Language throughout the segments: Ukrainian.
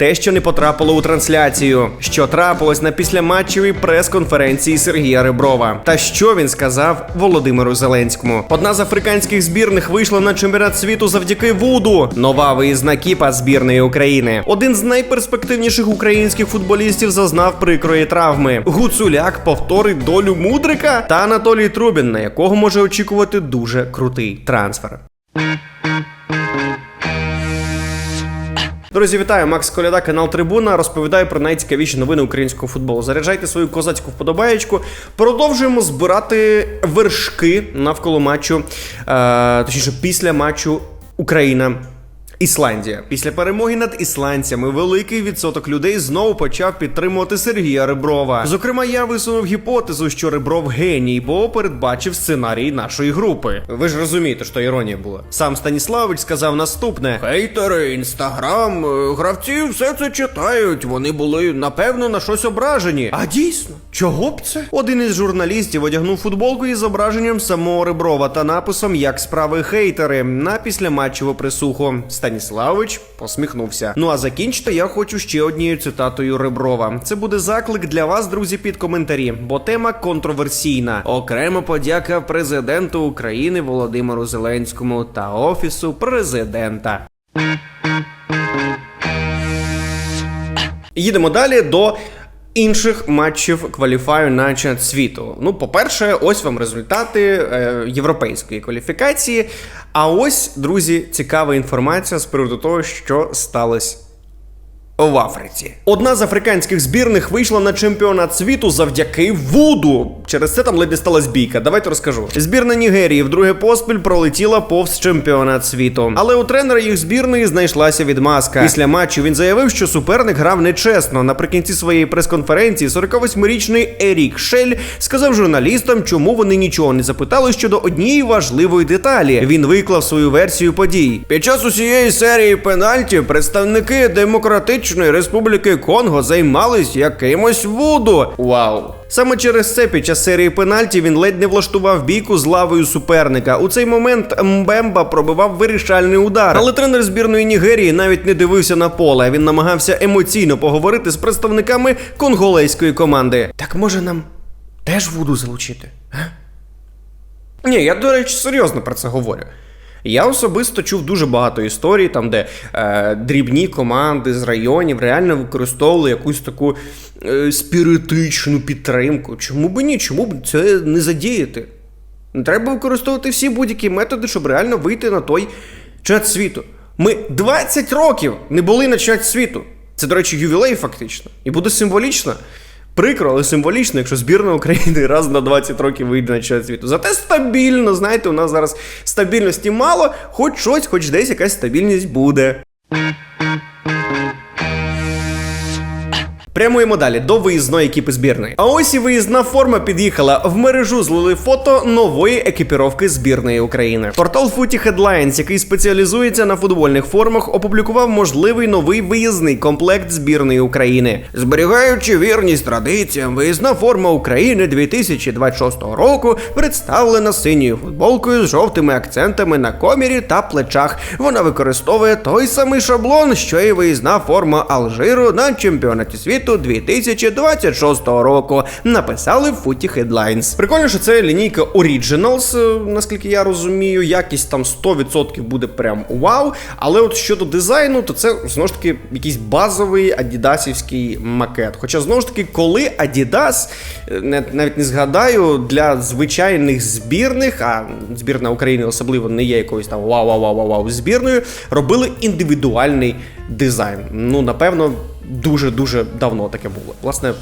те, що не потрапило у трансляцію, що трапилось на післяматчевій прес-конференції Сергія Реброва, та що він сказав Володимиру Зеленському. Одна з африканських збірних вийшла на чемпіонат світу завдяки Вуду. Нова виїзна кіпа збірної України. Один з найперспективніших українських футболістів зазнав прикрої травми. Гуцуляк повторить долю мудрика та Анатолій Трубін, на якого може очікувати дуже крутий трансфер. Друзі, вітаю! Макс Коляда, канал Трибуна. Розповідаю про найцікавіші новини українського футболу. Заряджайте свою козацьку вподобаєчку. Продовжуємо збирати вершки навколо матчу, е, точніше, після матчу Україна. Ісландія після перемоги над ісландцями великий відсоток людей знову почав підтримувати Сергія Реброва. Зокрема, я висунув гіпотезу, що Ребров геній, бо передбачив сценарій нашої групи. Ви ж розумієте, що іронія була. Сам Станіславович сказав наступне: Хейтери, інстаграм, е, гравці все це читають. Вони були напевно на щось ображені. А дійсно, чого б це? Один із журналістів одягнув футболку із зображенням самого Реброва та написом Як справи хейтери на післяматчеву присуху. Станіславович посміхнувся. Ну а закінчити я хочу ще однією цитатою Реброва. Це буде заклик для вас, друзі, під коментарі, бо тема контроверсійна. Окрема подяка президенту України Володимиру Зеленському та офісу президента. Їдемо далі до. Інших матчів кваліфаю на чемпіонат світу. Ну, по-перше, ось вам результати е, європейської кваліфікації. А ось, друзі, цікава інформація з приводу того, що сталося в Африці. Одна з африканських збірних вийшла на чемпіонат світу завдяки Вуду. Через це там ледь не сталася бійка. Давайте розкажу. Збірна Нігерії вдруге поспіль пролетіла повз чемпіонат світу. Але у тренера їх збірної знайшлася відмазка. Після матчу він заявив, що суперник грав нечесно. Наприкінці своєї прес-конференції 48-річний Ерік Шель сказав журналістам, чому вони нічого не запитали щодо однієї важливої деталі. Він виклав свою версію подій. Під час усієї серії пенальтів представники демократичної республіки Конго займались якимось вуду. Вау! Саме через це під час серії пенальтів він ледь не влаштував бійку з лавою суперника. У цей момент Мбемба пробивав вирішальний удар. Але тренер збірної Нігерії навіть не дивився на поле. Він намагався емоційно поговорити з представниками конголейської команди. Так може нам теж вуду залучити? А? Ні, я, до речі, серйозно про це говорю. Я особисто чув дуже багато історій, там, де е, дрібні команди з районів реально використовували якусь таку е, спіритичну підтримку. Чому б ні? Чому б це не задіяти? Треба використовувати всі будь-які методи, щоб реально вийти на той чат світу. Ми 20 років не були на чат світу. Це, до речі, ювілей фактично. І буде символічно. Прикро, але символічно, якщо збірна України раз на 20 років вийде на чемпіонат світу. Зате стабільно, знаєте, у нас зараз стабільності мало, хоч щось, хоч десь якась стабільність буде. Прямуємо далі до виїзної екіпи збірної. А ось і виїзна форма під'їхала. В мережу злили фото нової екіпіровки збірної України. Портал Footy Headlines, який спеціалізується на футбольних формах, опублікував можливий новий виїзний комплект збірної України. Зберігаючи вірність традиціям, виїзна форма України 2026 року представлена синьою футболкою з жовтими акцентами на комірі та плечах. Вона використовує той самий шаблон, що і виїзна форма Алжиру на чемпіонаті світу 2026 року. Написали в Footy Headlines. Прикольно, що це лінійка Originals, е, наскільки я розумію. Якість там 100% буде прям вау. Але от щодо дизайну, то це знову ж таки якийсь базовий адідасівський макет. Хоча знову ж таки, коли Adidas, е, навіть не згадаю, для звичайних збірних, а збірна України особливо не є якоюсь там вау-вау-вау-вау збірною, робили індивідуальний дизайн. Ну, напевно, дуже-дуже давно таке було. Власне,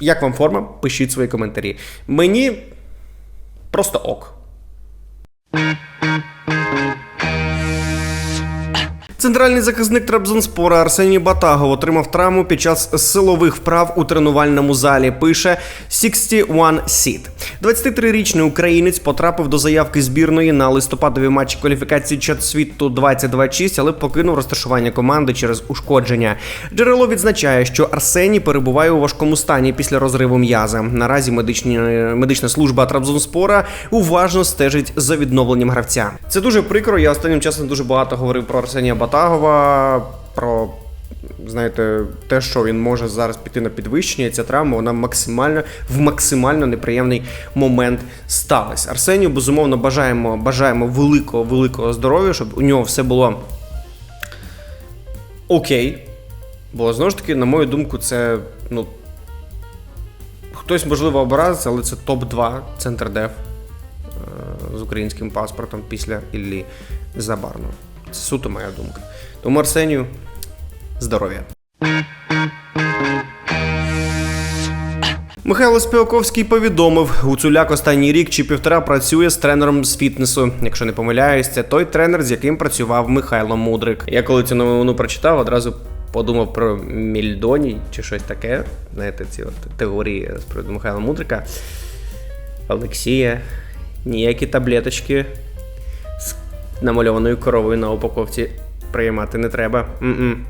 як вам форма? Пишіть свої коментарі. Мені просто ок. Центральний захисник Трабзонспора Арсеній Батагов отримав травму під час силових вправ у тренувальному залі. Пише 61 Seed. 23-річний українець потрапив до заявки збірної на листопадові матчі кваліфікації чат світу 2026, але покинув розташування команди через ушкодження. Джерело відзначає, що Арсеній перебуває у важкому стані після розриву м'яза. Наразі медичні, медична служба Трабзонспора уважно стежить за відновленням гравця. Це дуже прикро. Я останнім часом дуже багато говорив про Арсенія Батагова, про знаєте, те, що він може зараз піти на підвищення, і ця травма, вона максимально в максимально неприємний момент сталася. Арсенію, безумовно, бажаємо, бажаємо великого, великого здоров'я, щоб у нього все було окей. Бо знову ж таки, на мою думку, це ну. Хтось, можливо, образиться, але це топ-2 центр деф е, з українським паспортом після Іллі Забарного. Це суто моя думка. Тому Арсенію здоров'я. Михайло Співаковський повідомив, Гуцуляк останній рік чи півтора працює з тренером з фітнесу. Якщо не помиляюсь, це той тренер, з яким працював Михайло Мудрик. Я коли цю новину прочитав, одразу подумав про Мільдоні чи щось таке. Знаєте, ці от теорії з приводу Михайла Мудрика. Олексія, ніякі таблеточки намальованою коровою на упаковці приймати не треба. М-м.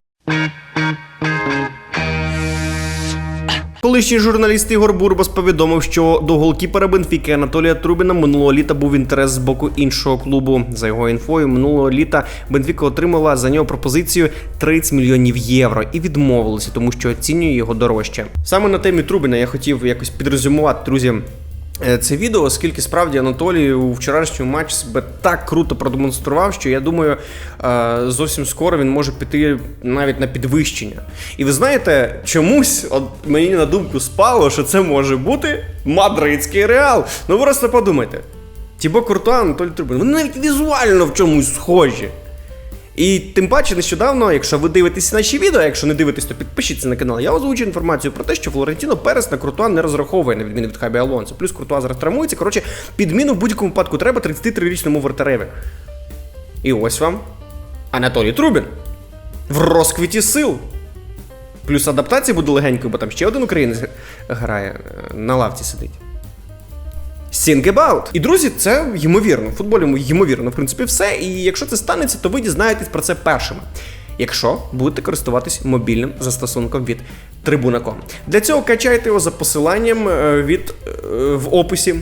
Колишній журналіст Ігор Бурбас повідомив, що до голкіпера Бенфіки Анатолія Трубіна минулого літа був інтерес з боку іншого клубу. За його інфою, минулого літа Бенфіка отримала за нього пропозицію 30 мільйонів євро і відмовилася, тому що оцінює його дорожче. Саме на темі Трубіна я хотів якось підрезюмувати, друзі. Е, Це відео, оскільки справді Анатолій у вчорашньому матчі себе так круто продемонстрував, що я думаю, е, зовсім скоро він може піти навіть на підвищення. І ви знаєте, чомусь от мені на думку спало, що це може бути мадридський реал. Ну просто подумайте. Тібо Куртуа, Анатолій Трубин, вони навіть візуально в чомусь схожі. І тим паче нещодавно, якщо ви дивитесь наші відео, якщо не дивитесь, то підпишіться на канал. Я озвучу інформацію про те, що Флорентіно Перес на Куртуа не розраховує на відміну від Хабі Алонсо. Плюс Куртуа зараз травмується. Коротше, підміну в будь-якому випадку треба 33-річному вратареві. І ось вам Анатолій Трубін в розквіті сил. Плюс адаптація буде легенькою, бо там ще один українець грає е, на лавці сидить. Think about. І друзі, це ймовірно. В футболі ймовірно, в принципі, все. І якщо це станеться, то ви дізнаєтесь про це першими. Якщо будете користуватись мобільним застосунком від Tribuna.com. Для цього качайте його за посиланням е, від е, в описі.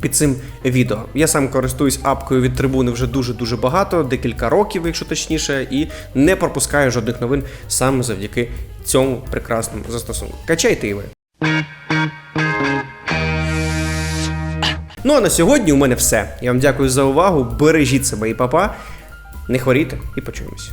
Під цим відео. Я сам користуюсь апкою від трибуни вже дуже-дуже багато, декілька років, якщо точніше, і не пропускаю жодних новин саме завдяки цьому прекрасному застосунку. Качайте і ви. Ну а на сьогодні у мене все. Я вам дякую за увагу. Бережіть себе і папа. Не хворійте і почуємося.